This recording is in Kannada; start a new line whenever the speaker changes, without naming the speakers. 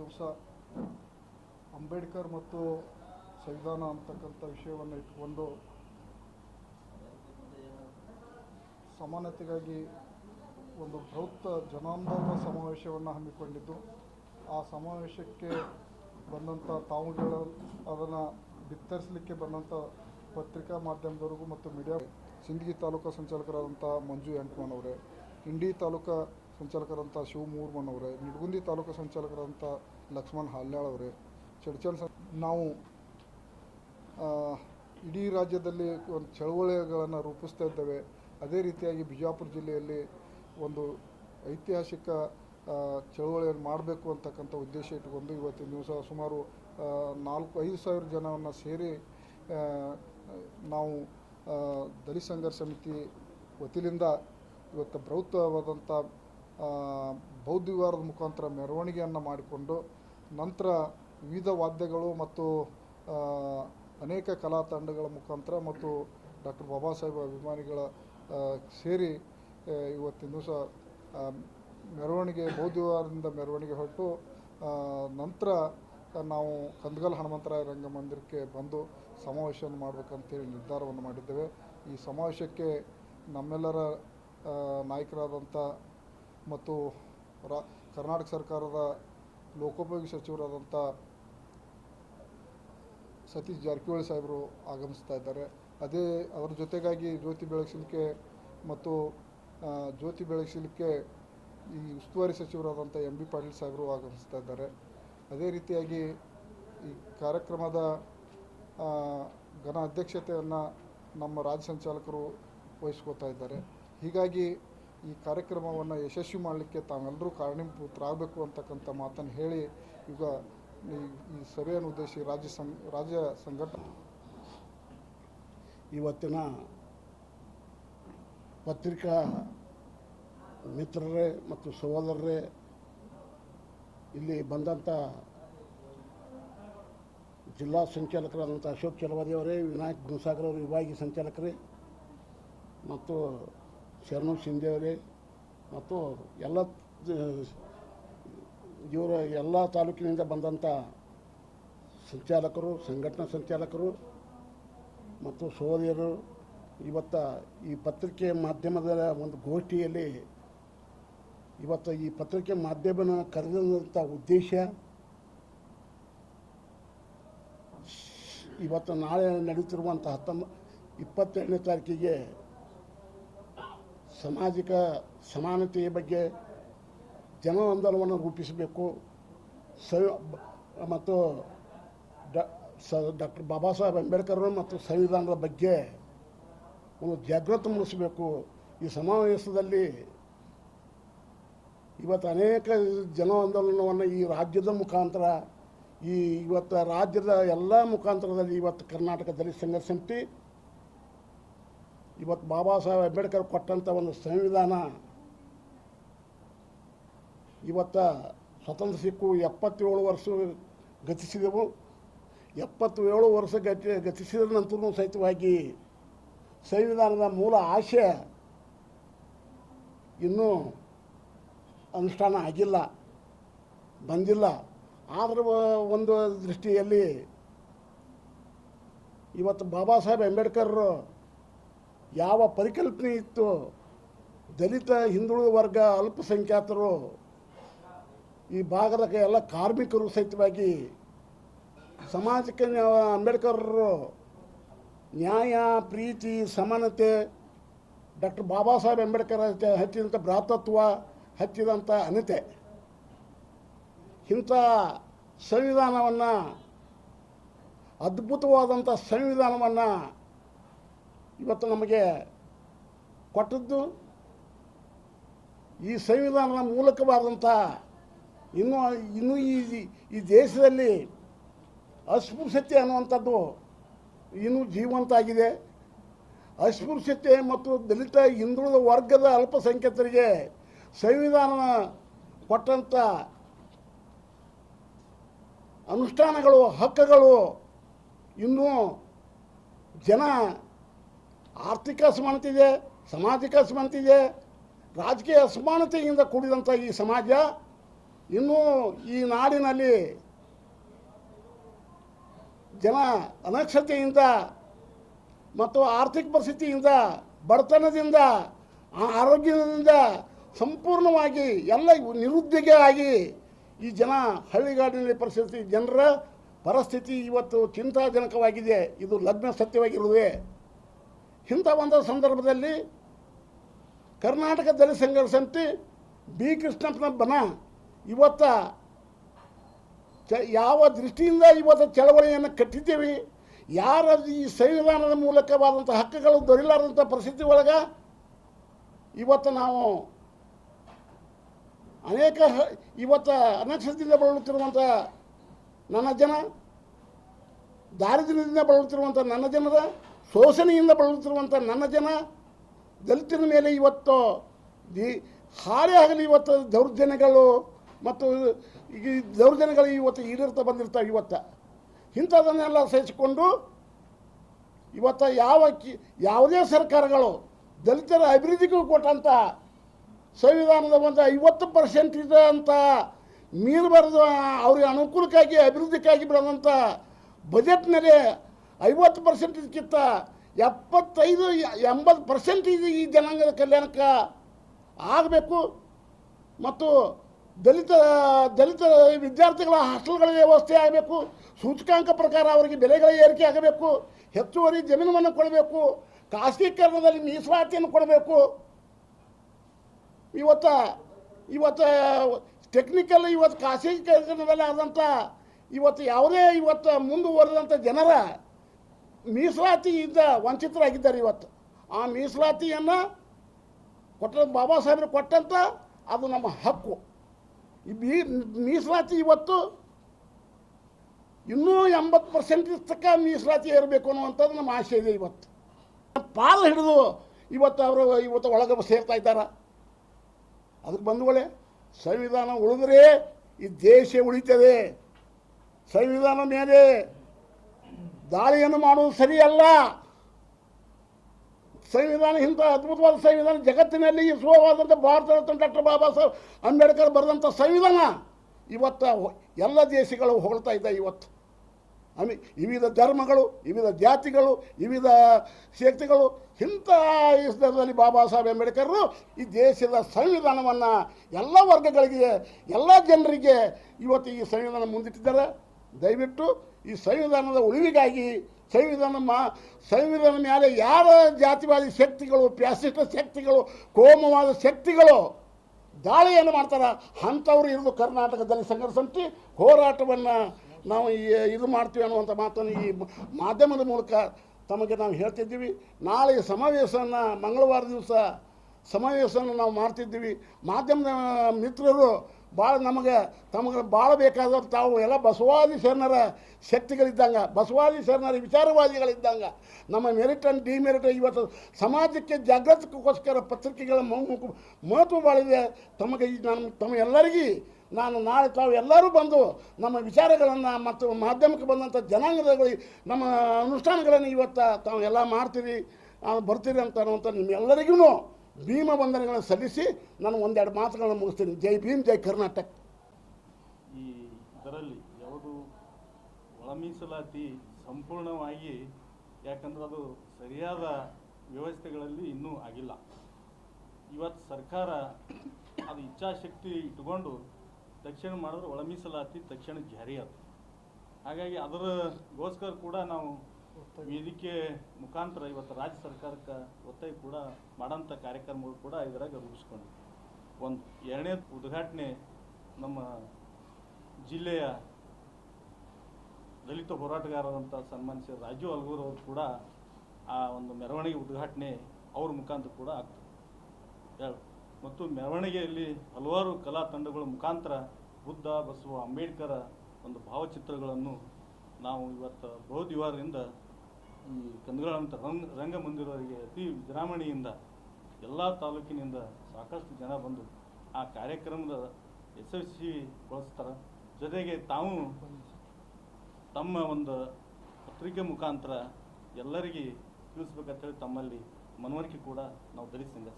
ದಿವಸ ಅಂಬೇಡ್ಕರ್ ಮತ್ತು ಸಂವಿಧಾನ ಅಂತಕ್ಕಂಥ ವಿಷಯವನ್ನು ಇಟ್ಟುಕೊಂಡು ಸಮಾನತೆಗಾಗಿ ಒಂದು ಬೃಹತ್ ಜನಾಂದೋಲನ ಸಮಾವೇಶವನ್ನು ಹಮ್ಮಿಕೊಂಡಿದ್ದು, ಆ ಸಮಾವೇಶಕ್ಕೆ ಬಂದಂಥ ತಾವುಗಳ ಅದನ್ನು ಬಿತ್ತರಿಸಲಿಕ್ಕೆ ಬಂದಂಥ ಪತ್ರಿಕಾ ಮಾಧ್ಯಮದವರಿಗೂ ಮತ್ತು ಮೀಡಿಯಾ ಸಿಂದಗಿ ತಾಲೂಕಾ ಸಂಚಾಲಕರಾದಂಥ ಮಂಜು ಎಂಟ್ಮಣ್ಣವರೇ ಇಂಡಿ ತಾಲೂಕಾ ಸಂಚಾಲಕರಂಥ ಶಿವ ಮೂರ್ಮಣ್ಣವರೇ ನಿಡಗುಂದಿ ತಾಲೂಕು ಸಂಚಾಲಕರಂಥ ಲಕ್ಷ್ಮಣ್ ಹಾಲ್ಯಾಳ್ ಅವರೇ ಚಡ್ಚಲ್ ನಾವು ಇಡೀ ರಾಜ್ಯದಲ್ಲಿ ಒಂದು ಚಳವಳಿಗಳನ್ನು ರೂಪಿಸ್ತಾ ಇದ್ದೇವೆ. ಅದೇ ರೀತಿಯಾಗಿ ಬಿಜಾಪುರ ಜಿಲ್ಲೆಯಲ್ಲಿ ಒಂದು ಐತಿಹಾಸಿಕ ಚಳುವಳಿಯನ್ನು ಮಾಡಬೇಕು ಅಂತಕ್ಕಂಥ ಉದ್ದೇಶ ಇಟ್ಟುಕೊಂಡು ಇವತ್ತಿನ ದಿವಸ ಸುಮಾರು ನಾಲ್ಕು ಐದು ಸಾವಿರ ಜನವನ್ನು ಸೇರಿ ನಾವು ದಲಿತ ಸಂಘರ್ಷ ಸಮಿತಿ ವತಿಯಿಂದ ಇವತ್ತು ಆ, ಬೌದ್ಧ ವಿಹಾರದ ಮುಖಾಂತರ ಮೆರವಣಿಗೆಯನ್ನು ಮಾಡಿಕೊಂಡು ನಂತರ ವಿವಿಧ ವಾದ್ಯಗಳು ಮತ್ತು ಅನೇಕ ಕಲಾ ತಂಡಗಳ ಮುಖಾಂತರ ಮತ್ತು ಡಾಕ್ಟರ್ ಬಾಬಾ ಸಾಹೇಬ್ ಅಭಿಮಾನಿಗಳ ಸೇರಿ ಇವತ್ತಿನ ದಿವಸ ಮೆರವಣಿಗೆ ಬೌದ್ಧ ವಿಹಾರದಿಂದ ಮೆರವಣಿಗೆ ಹೊರಟು ನಂತರ ನಾವು ಕಂದಗಲ್ ಹನುಮಂತರಾಯ ರಂಗಮಂದಿರಕ್ಕೆ ಬಂದು ಸಮಾವೇಶವನ್ನು ಮಾಡಬೇಕಂತೇಳಿ ನಿರ್ಧಾರವನ್ನು ಮಾಡಿದ್ದೇವೆ. ಈ ಸಮಾವೇಶಕ್ಕೆ ನಮ್ಮೆಲ್ಲರ ನಾಯಕರಾದಂಥ ಮತ್ತು ರಾ, ಕರ್ನಾಟಕ ಸರ್ಕಾರದ ಲೋಕೋಪಯೋಗಿ ಸಚಿವರಾದಂಥ ಸತೀಶ್ ಜಾರಕಿಹೊಳಿ ಸಾಹೇಬರು ಆಗಮಿಸ್ತಾ ಇದ್ದಾರೆ. ಅದೇ ಅವರ ಜೊತೆಗಾಗಿ ಜ್ಯೋತಿ ಬೆಳಗಿಸಲಿಕ್ಕೆ ಮತ್ತು ಜ್ಯೋತಿ ಬೆಳಗಿಸಲಿಕ್ಕೆ ಈ ಉಸ್ತುವಾರಿ ಸಚಿವರಾದಂಥ ಎಂ ಬಿ ಪಾಟೀಲ್ ಸಾಹೇಬರು ಆಗಮಿಸ್ತಾ ಇದ್ದಾರೆ. ಅದೇ ರೀತಿಯಾಗಿ ಈ ಕಾರ್ಯಕ್ರಮದ ಘನ ಅಧ್ಯಕ್ಷತೆಯನ್ನು ನಮ್ಮ ರಾಜ್ಯ ಸಂಚಾಲಕರು ವಹಿಸ್ಕೋತಾ ಇದ್ದಾರೆ. ಹೀಗಾಗಿ ಈ ಕಾರ್ಯಕ್ರಮವನ್ನು ಯಶಸ್ವಿ ಮಾಡಲಿಕ್ಕೆ ತಾವೆಲ್ಲರೂ ಕಾರಣೀಭೂತರಾಗಬೇಕು ಅಂತಕ್ಕಂಥ ಮಾತನ್ನು ಹೇಳಿ ಈಗ ಈ ಈ ಸಭೆಯನ್ನು ಉದ್ದೇಶಿ ರಾಜ್ಯ ಸಂ, ರಾಜ್ಯ ಸಂಘಟನೆ
ಇವತ್ತಿನ ಪತ್ರಿಕಾ ಮಿತ್ರರೇ ಮತ್ತು ಸಹೋದರರೇ, ಇಲ್ಲಿ ಬಂದಂಥ ಜಿಲ್ಲಾ ಸಂಚಾಲಕರಾದಂಥ ಅಶೋಕ್ ಚಲವಾದಿ ಅವರೇ, ವಿನಾಯಕ್ ಗುಣಸಾಗರ್ ಅವರು ವಿಭಾಗೀಯ ಸಂಚಾಲಕರೇ ಮತ್ತು ಶರಣು ಶಿಂದೇವರೇ ಮತ್ತು ಎಲ್ಲ ಇವರ ಎಲ್ಲ ತಾಲೂಕಿನಿಂದ ಬಂದಂಥ ಸಂಚಾಲಕರು, ಸಂಘಟನಾ ಸಂಚಾಲಕರು ಮತ್ತು ಸಹೋದರರು, ಇವತ್ತ ಈ ಪತ್ರಿಕೆ ಮಾಧ್ಯಮದ ಒಂದು ಗೋಷ್ಠಿಯಲ್ಲಿ ಇವತ್ತು ಈ ಪತ್ರಿಕೆ ಮಾಧ್ಯಮನ ಕರೆದಂಥ ಉದ್ದೇಶ ಇವತ್ತು ನಾಳೆ ನಡೀತಿರುವಂಥ ಹತ್ತೊಂಬ, ಇಪ್ಪತ್ತೆರಡನೇ ತಾರೀಕಿಗೆ ಸಾಮಾಜಿಕ ಸಮಾನತೆಯ ಬಗ್ಗೆ ಜನ ಆಂದೋಲನವನ್ನು ರೂಪಿಸಬೇಕು. ಸ ಮತ್ತು ಡ, ಸ, ಡಾಕ್ಟರ್ ಬಾಬಾ ಸಾಹೇಬ್ ಅಂಬೇಡ್ಕರ್ ಮತ್ತು ಸಂವಿಧಾನದ ಬಗ್ಗೆ ಒಂದು ಜಾಗೃತಿ ಮೂಡಿಸಬೇಕು. ಈ ಸಮಾವೇಶದಲ್ಲಿ ಇವತ್ತು ಅನೇಕ ಜನ ಆಂದೋಲನವನ್ನು ಈ ರಾಜ್ಯದ ಮುಖಾಂತರ, ಈ ಇವತ್ತು ರಾಜ್ಯದ ಎಲ್ಲ ಮುಖಾಂತರದಲ್ಲಿ ಇವತ್ತು ಕರ್ನಾಟಕ ದಲಿತ ಸಂಘರ್ಷ ಸಮಿತಿ ಇವತ್ತು ಬಾಬಾ ಸಾಹೇಬ್ ಅಂಬೇಡ್ಕರ್ ಕೊಟ್ಟಂಥ ಒಂದು ಸಂವಿಧಾನ ಇವತ್ತು ಸ್ವತಂತ್ರ ಸಿಕ್ಕು ಎಪ್ಪತ್ತೇಳು ವರ್ಷ ಗತಿಸಿದೆವು. ಎಪ್ಪತ್ತೇಳು ವರ್ಷ ಗತಿ ಗತಿಸಿದ ನಂತರ ಸಹಿತವಾಗಿ ಸಂವಿಧಾನದ ಮೂಲ ಆಶಯ ಇನ್ನೂ ಅನುಷ್ಠಾನ ಆಗಿಲ್ಲ, ಬಂದಿಲ್ಲ. ಆದರೂ ಒಂದು ದೃಷ್ಟಿಯಲ್ಲಿ ಇವತ್ತು ಬಾಬಾ ಸಾಹೇಬ್ ಅಂಬೇಡ್ಕರ್ ಯಾವ ಪರಿಕಲ್ಪನೆ ಇತ್ತು? ದಲಿತ, ಹಿಂದುಳಿದ ವರ್ಗ, ಅಲ್ಪಸಂಖ್ಯಾತರು, ಈ ಭಾಗದ ಎಲ್ಲ ಕಾರ್ಮಿಕರು ಸಹಿತವಾಗಿ ಸಮಾಜಕ್ಕೆ ಅಂಬೇಡ್ಕರ್ರು ನ್ಯಾಯ, ಪ್ರೀತಿ, ಸಮಾನತೆ, ಡಾಕ್ಟರ್ ಬಾಬಾ ಸಾಹೇಬ್ ಅಂಬೇಡ್ಕರ್ ಹಚ್ಚ- ಹಚ್ಚಿದಂಥ ಭ್ರಾತತ್ವ ಹಚ್ಚಿದಂಥ ಅನತೆ. ಇಂಥ ಸಂವಿಧಾನವನ್ನು, ಅದ್ಭುತವಾದಂಥ ಸಂವಿಧಾನವನ್ನು ಇವತ್ತು ನಮಗೆ ಕೊಟ್ಟದ್ದು ಈ ಸಂವಿಧಾನದ ಮೂಲಕವಾದಂಥ ಇನ್ನೂ ಇನ್ನೂ ಈ ಈ ದೇಶದಲ್ಲಿ ಅಸ್ಪೃಶ್ಯತೆ ಅನ್ನುವಂಥದ್ದು ಇನ್ನೂ ಜೀವಂತ ಆಗಿದೆ. ಅಸ್ಪೃಶ್ಯತೆ ಮತ್ತು ದಲಿತ ಹಿಂದುಳಿದ ವರ್ಗದ ಅಲ್ಪಸಂಖ್ಯಾತರಿಗೆ ಸಂವಿಧಾನ ಕೊಟ್ಟಂಥ ಅನುಷ್ಠಾನಗಳು, ಹಕ್ಕುಗಳು ಇನ್ನೂ ಜನ ಆರ್ಥಿಕ ಅಸಮಾನತೆ ಸಾಮಾಜಿಕ ಅಸಮಾನತೆ ಇದೆ ರಾಜಕೀಯ ಅಸಮಾನತೆಯಿಂದ ಕೂಡಿದಂಥ ಈ ಸಮಾಜ ಇನ್ನೂ ಈ ನಾಡಿನಲ್ಲಿ ಜನ ಅನಕ್ಷತೆಯಿಂದ ಮತ್ತು ಆರ್ಥಿಕ ಪರಿಸ್ಥಿತಿಯಿಂದ, ಬಡತನದಿಂದ ಆರೋಗ್ಯದಿಂದ ಸಂಪೂರ್ಣವಾಗಿ ಎಲ್ಲ ನಿರುದ್ಯೋಗ ಆಗಿ ಈ ಜನ ಹಳ್ಳಿಗಾಡಿನಲ್ಲಿ ಪರಿಸ್ಥಿತಿ, ಜನರ ಪರಿಸ್ಥಿತಿ ಇವತ್ತು ಚಿಂತಾಜನಕವಾಗಿದೆ. ಇದು ಲಗ್ನ ಸತ್ಯವಾಗಿರುವುದೇ ಇಂಥ ಒಂದು ಸಂದರ್ಭದಲ್ಲಿ ಕರ್ನಾಟಕ ದಲಿತ ಸಂಘರ್ಷ ಸಮಿತಿ ಬಿ ಕೃಷ್ಣಪ್ಪನ ಬನ ಇವತ್ತ ಚ ಯಾವ ದೃಷ್ಟಿಯಿಂದ ಇವತ್ತು ಚಳವಳಿಯನ್ನು ಕಟ್ಟಿದ್ದೀವಿ, ಯಾರ ಈ ಸಂವಿಧಾನದ ಮೂಲಕವಾದಂಥ ಹಕ್ಕುಗಳು ದೊರೆಯಲಾರದಂಥ ಪರಿಸ್ಥಿತಿ ಒಳಗೆ ಇವತ್ತು ನಾವು ಅನೇಕ ಇವತ್ತು ಅನಕ್ಷರದಿಂದ ಬಳಲುತ್ತಿರುವಂಥ ನನ್ನ ಜನ, ದಾರಿದ್ರ್ಯದಿಂದ ಬಳಲುತ್ತಿರುವಂಥ ನನ್ನ ಜನರ ಶೋಷಣೆಯಿಂದ ಬಳಲುತ್ತಿರುವಂಥ ನನ್ನ ಜನ ದಲಿತರ ಮೇಲೆ ಇವತ್ತು ದಿ ಹಾರೇ ಆಗಲಿ ಇವತ್ತು ದೌರ್ಜನ್ಯಗಳು ಮತ್ತು ಈ ದೌರ್ಜನ್ಯಗಳು ಇವತ್ತು ಈಡೇರ್ತಾ ಬಂದಿರ್ತಾವೆ ಇವತ್ತು. ಇಂಥದನ್ನೆಲ್ಲ ಸಹಿಸಿಕೊಂಡು ಇವತ್ತು ಯಾವ ಕಿ, ಯಾವುದೇ ಸರ್ಕಾರಗಳು ದಲಿತರ ಅಭಿವೃದ್ಧಿಗೂ ಕೊಟ್ಟಂಥ ಸಂವಿಧಾನದ ಒಂದು ಐವತ್ತು ಪರ್ಸೆಂಟ್ ಇದೆ ಅಂತ ಮೀರಬಾರ್ದು, ಅವ್ರಿಗೆ ಅನುಕೂಲಕ್ಕಾಗಿ, ಅಭಿವೃದ್ಧಿಗಾಗಿ ಬರೋದಂಥ ಬಜೆಟ್ನಲ್ಲಿ ಐವತ್ತು ಪರ್ಸೆಂಟ್ ಇದಕ್ಕಿಂತ ಎಪ್ಪತ್ತೈದು, ಎಂಬತ್ತು ಪರ್ಸೆಂಟ್ ಇದು ಈ ಜನಾಂಗದ ಕಲ್ಯಾಣಕ್ಕೆ ಆಗಬೇಕು. ಮತ್ತು ದಲಿತ ದಲಿತ ವಿದ್ಯಾರ್ಥಿಗಳ ಹಾಸ್ಟೆಲ್ಗಳ ವ್ಯವಸ್ಥೆ ಆಗಬೇಕು. ಸೂಚಕಾಂಕ ಪ್ರಕಾರ ಅವರಿಗೆ ಬೆಲೆಗಳ ಏರಿಕೆ ಆಗಬೇಕು. ಹೆಚ್ಚುವರಿ ಜಮೀನನ್ನು ಕೊಡಬೇಕು. ಖಾಸಗೀಕರಣದಲ್ಲಿ ಮೀಸಲಾತಿಯನ್ನು ಕೊಡಬೇಕು. ಇವತ್ತ, ಇವತ್ತು ಟೆಕ್ನಿಕಲ್ ಇವತ್ತು ಖಾಸಗೀಕರಣದಲ್ಲಿ ಆದಂಥ ಇವತ್ತು ಯಾವುದೇ ಇವತ್ತು ಮುಂದುವರೆದಂಥ ಜನರ ಮೀಸಲಾತಿಯಿಂದ ವಂಚಿತರಾಗಿದ್ದಾರೆ ಇವತ್ತು. ಆ ಮೀಸಲಾತಿಯನ್ನು ಕೊಟ್ಟ ಬಾಬಾ ಸಾಹೇಬ್ರು ಕೊಟ್ಟಂತ ಅದು ನಮ್ಮ ಹಕ್ಕು. ಈ ಮೀಸಲಾತಿ ಇವತ್ತು ಇನ್ನೂ ಎಂಬತ್ತು ಪರ್ಸೆಂಟ್ ತಕ್ಕ ಮೀಸಲಾತಿ ಇರಬೇಕು ಅನ್ನುವಂಥದ್ದು ನಮ್ಮ ಆಸೆ ಇದೆ ಇವತ್ತು. ಪಾಲು ಹಿಡಿದು ಇವತ್ತು ಅವರು ಇವತ್ತು ಒಳಗೆ ಸೇರ್ತಾ ಇದ್ದಾರೆ? ಅದಕ್ಕೆ ಬಂಧುಗಳೇ, ಸಂವಿಧಾನ ಉಳಿದ್ರೆ ಈ ದೇಶ ಉಳಿತದೆ. ಸಂವಿಧಾನ ಮೇಲೆ ದಾಳಿಯನ್ನು ಮಾಡುವುದು ಸರಿಯಲ್ಲ. ಸಂವಿಧಾನ, ಇಂಥ ಅದ್ಭುತವಾದ ಸಂವಿಧಾನ ಜಗತ್ತಿನಲ್ಲಿ ಸುಲಭವಾದಂಥ ಭಾರತ ರತ್ನ ಡಾಕ್ಟರ್ ಬಾಬಾ ಸಾಹೇಬ್ ಅಂಬೇಡ್ಕರ್ ಬರೆದಂಥ ಸಂವಿಧಾನ ಇವತ್ತು ಎಲ್ಲ ದೇಶಗಳು ಹೊಗಳ್ತಾ ಇದ್ದ ಇವತ್ತು. ಅಮಿ ವಿವಿಧ ಧರ್ಮಗಳು, ವಿವಿಧ ಜಾತಿಗಳು, ವಿವಿಧ ಶಕ್ತಿಗಳು, ಇಂಥ ಈ ಬಾಬಾ ಸಾಹೇಬ್ ಅಂಬೇಡ್ಕರ್ ಈ ದೇಶದ ಸಂವಿಧಾನವನ್ನು ಎಲ್ಲ ವರ್ಗಗಳಿಗೆ, ಎಲ್ಲ ಜನರಿಗೆ ಇವತ್ತು ಈ ಸಂವಿಧಾನ ಮುಂದಿಟ್ಟಿದ್ದಾರೆ. ದಯವಿಟ್ಟು ಈ ಸಂವಿಧಾನದ ಉಳಿವಿಗಾಗಿ ಸಂವಿಧಾನ ಮಾ ಸಂವಿಧಾನ ಮೇಲೆ ಯಾರ ಜಾತಿವಾದಿ ಶಕ್ತಿಗಳು ಪ್ಯಾಸಿಸ್ಟ್ ಶಕ್ತಿಗಳು, ಕೋಮವಾದ ಶಕ್ತಿಗಳು ದಾಳಿಯನ್ನು ಮಾಡ್ತಾರೆ, ಅಂಥವ್ರು ಇರೋದು ಕರ್ನಾಟಕದಲ್ಲಿ ಸಂಘರ್ಷ ಹೋರಾಟವನ್ನು ನಾವು ಈ- ಇದು ಮಾಡ್ತೀವಿ ಅನ್ನುವಂಥ ಮಾತನ್ನು ಈ ಮಾಧ್ಯಮದ ಮೂಲಕ ತಮಗೆ ನಾವು ಹೇಳ್ತಿದ್ದೀವಿ. ನಾಳೆ ಸಮಾವೇಶವನ್ನು, ಮಂಗಳವಾರ ದಿವಸ ಸಮಾವೇಶವನ್ನು ನಾವು ಮಾಡ್ತಿದ್ದೀವಿ. ಮಾಧ್ಯಮದ ಮಿತ್ರರು ಭಾಳ ನಮಗೆ, ತಮಗೆ ಭಾಳ ಬೇಕಾದವ್ರು ತಾವು ಎಲ್ಲ ಬಸವಾದಿ ಶರಣರ ಶಕ್ತಿಗಳಿದ್ದಂಗೆ, ಬಸವಾದಿ ಶರಣರ ವಿಚಾರವಾದಿಗಳಿದ್ದಂಗೆ. ನಮ್ಮ ಮೆರಿಟ್ ಆ್ಯಂಡ್ ಡಿಮೆರಿಟ್ ಇವತ್ತು ಸಮಾಜಕ್ಕೆ ಜಾಗೃತಿಗೋಸ್ಕರ ಪತ್ರಿಕೆಗಳ ಮಹತ್ವ ಬಾಳಿದೆ ತಮಗೆ ಈ ನಾನು, ತಮ್ಮ ಎಲ್ಲರಿಗೂ ನಾನು ನಾಳೆ ತಾವು ಎಲ್ಲರೂ ಬಂದು ನಮ್ಮ ವಿಚಾರಗಳನ್ನು ಮತ್ತು ಮಾಧ್ಯಮಕ್ಕೆ ಬಂದಂಥ ಜನಾಂಗದಗಳು ನಮ್ಮ ಅನುಷ್ಠಾನಗಳನ್ನು ಇವತ್ತು ತಾವು ಎಲ್ಲ ಮಾಡ್ತೀರಿ ಬರ್ತೀರಿ ಅಂತ ಅನ್ನುವಂಥ ನಿಮ್ಮೆಲ್ಲರಿಗೂ ಭೀಮ ವಂದನೆಗಳನ್ನು ಸಲ್ಲಿಸಿ ನಾನು ಒಂದೆರಡು ಮಾತುಗಳನ್ನು ಮುಗಿಸ್ತೀನಿ. ಜೈ ಭೀಮ್, ಜೈ ಕರ್ನಾಟಕ.
ಈ ಇದರಲ್ಲಿ ಯಾವುದು ಒಳ ಮೀಸಲಾತಿ ಸಂಪೂರ್ಣವಾಗಿ ಯಾಕಂದ್ರೆ ಅದು ಸರಿಯಾದ ವ್ಯವಸ್ಥೆಗಳಲ್ಲಿ ಇನ್ನೂ ಆಗಿಲ್ಲ. ಇವತ್ತು ಸರ್ಕಾರ ಅದು ಇಚ್ಛಾಶಕ್ತಿ ಇಟ್ಕೊಂಡು ತಕ್ಷಣ ಮಾಡಿದ್ರೆ ಒಳ ಮೀಸಲಾತಿ ತಕ್ಷಣ ಜಾರಿ ಹಾಗಾಗಿ ಅದರಗೋಸ್ಕರ ಕೂಡ ನಾವು ವೇದಿಕೆ ಮುಖಾಂತರ ಇವತ್ತು ರಾಜ್ಯ ಸರ್ಕಾರಕ್ಕೆ ಒತ್ತಾಯ ಕೂಡ ಮಾಡೋಂಥ ಕಾರ್ಯಕ್ರಮಗಳು ಕೂಡ ಇದರಾಗ ರೂಪಿಸ್ಕೊಂಡಿದೆ. ಒಂದು ಎರಡನೇ ಉದ್ಘಾಟನೆ ನಮ್ಮ ಜಿಲ್ಲೆಯ ದಲಿತ ಹೋರಾಟಗಾರರಂಥ ಸನ್ಮಾನಿಸಿದ ರಾಜು ಅಲ್ಗೂರ್ ಅವರು ಕೂಡ ಆ ಒಂದು ಮೆರವಣಿಗೆ ಉದ್ಘಾಟನೆ ಅವ್ರ ಮುಖಾಂತರ ಕೂಡ ಆಗ್ತದೆ. ಮತ್ತು ಮೆರವಣಿಗೆಯಲ್ಲಿ ಹಲವಾರು ಕಲಾ ತಂಡಗಳ ಮುಖಾಂತರ ಬುದ್ಧ, ಬಸವ, ಅಂಬೇಡ್ಕರ ಒಂದು ಭಾವಚಿತ್ರಗಳನ್ನು ನಾವು ಇವತ್ತು ಬಹುದಿವಾರದಿಂದ ಈ ಕಂದಗಳಂತ ರಂಗ ರಂಗಮಂದಿರವರಿಗೆ ಅತಿ ವಿಜೃಂಭಣೆಯಿಂದ ಎಲ್ಲ ತಾಲೂಕಿನಿಂದ ಸಾಕಷ್ಟು ಜನ ಬಂದು ಆ ಕಾರ್ಯಕ್ರಮದ ಯಶಸ್ವಿಗೊಳಿಸ್ತಾರೆ ಜೊತೆಗೆ ತಾವು ತಮ್ಮ ಒಂದು ಪತ್ರಿಕೆ ಮುಖಾಂತರ ಎಲ್ಲರಿಗೆ ತಿಳಿಸ್ಬೇಕಂತೇಳಿ ತಮ್ಮಲ್ಲಿ ಮನವರಿಕೆ ಕೂಡ ನಾವು ಧರಿಸಿದ